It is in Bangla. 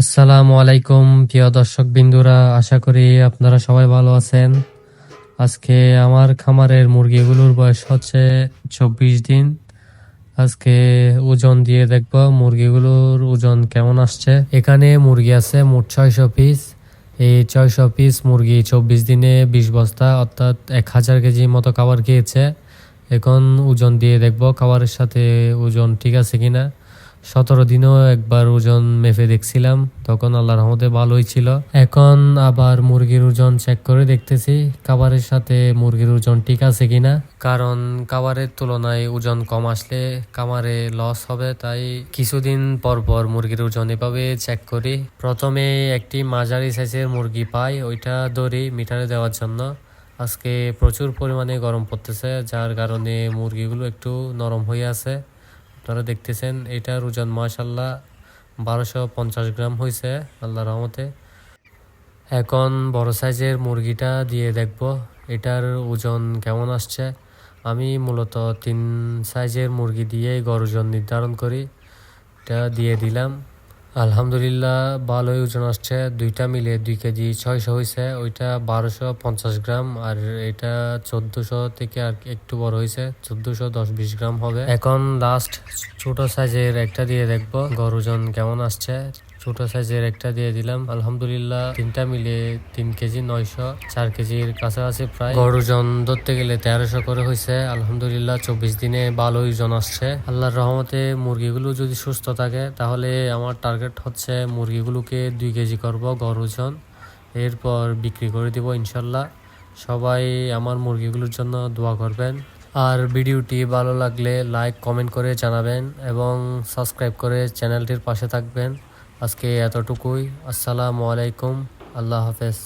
আসসালামু আলাইকুম, প্রিয় দর্শক বিন্দুরা আশা করি আপনারা সবাই ভালো আছেন। আজকে আমার খামারের মুরগিগুলোর বয়স হচ্ছে চব্বিশ দিন। আজকে ওজন দিয়ে দেখব মুরগিগুলোর ওজন কেমন আসছে। এখানে মুরগি আছে মোট ছয়শো পিস। এই ছয়শো পিস মুরগি চব্বিশ দিনে বিশ বস্তা, অর্থাৎ এক হাজার কেজি মতো খাবার খেয়েছে। এখন ওজন দিয়ে দেখব খাবারের সাথে ওজন ঠিক আছে কিনা। সতেরো দিনও একবার ওজন মেপে দেখছিলাম, তখন আল্লাহর রহমতে ভালোই ছিল। এখন আবার মুরগির ওজন চেক করে দেখতেছি, খাবারের সাথে মুরগির ওজন ঠিক আছে কিনা। কারণ খাবারের তুলনায় ওজন কম আসলে খামারে লস হবে, তাই কিছুদিন পর পর মুরগির ওজন এভাবে চেক করি। প্রথমে একটি মাঝারি সাইজের মুরগি পাই, ওইটা ধরি মিটারে দেওয়ার জন্য। আজকে প্রচুর পরিমাণে গরম পড়তেছে, যার কারণে মুরগিগুলো একটু নরম হয়ে আছে। আপনারা দেখতেছেন এটার ওজন মাশাল্লাহ বারোশো পঞ্চাশ গ্রাম হয়েছে আল্লাহ রহমতে। এখন বড় সাইজের মুরগিটা দিয়ে দেখব, এটার ওজন কেমন আসছে। আমি মূলত তিন সাইজের মুরগি দিয়েই গড় ওজন নির্ধারণ করি, এটা দিয়ে দিলাম। আলহামদুলিল্লাহ, ভালোই ওজন আসছে। দুইটা মিলে দুই কেজি ছয়শো হয়েছে ওইটা বারোশো পঞ্চাশ গ্রাম আর এটা চোদ্দোশো থেকে আর একটু বড় হয়েছে চোদ্দোশো দশ বিশ গ্রাম হবে। এখন লাস্ট ছোট সাইজের একটা দিয়ে দেখব। গড় ওজন কেমন আসছে? ছোট সাইজের একটা দিয়ে দিলাম। আলহামদুলিল্লাহ, তিনটা মিলে তিন কেজি নয়শো, চার কেজির কাছাকাছি প্রায়। গড় ওজন ধরতে গেলে তেরোশো করে হয়েছে আলহামদুলিল্লাহ, চব্বিশ দিনে ভালো ওজন আসছে। আল্লাহর রহমতে মুরগিগুলো যদি সুস্থ থাকে, তাহলে আমার টার্গেট হচ্ছে মুরগিগুলোকে দুই কেজি করব গড় ওজন এরপর বিক্রি করে দিব ইনশাল্লাহ। সবাই আমার মুরগিগুলোর জন্য দোয়া করবেন। আর ভিডিওটি ভালো লাগলে লাইক, কমেন্ট করে জানাবেন এবং সাবস্ক্রাইব করে চ্যানেলটির পাশে থাকবেন। আজকে এতটুকুই। আসসালামু আলাইকুম। আল্লাহ হাফেজ।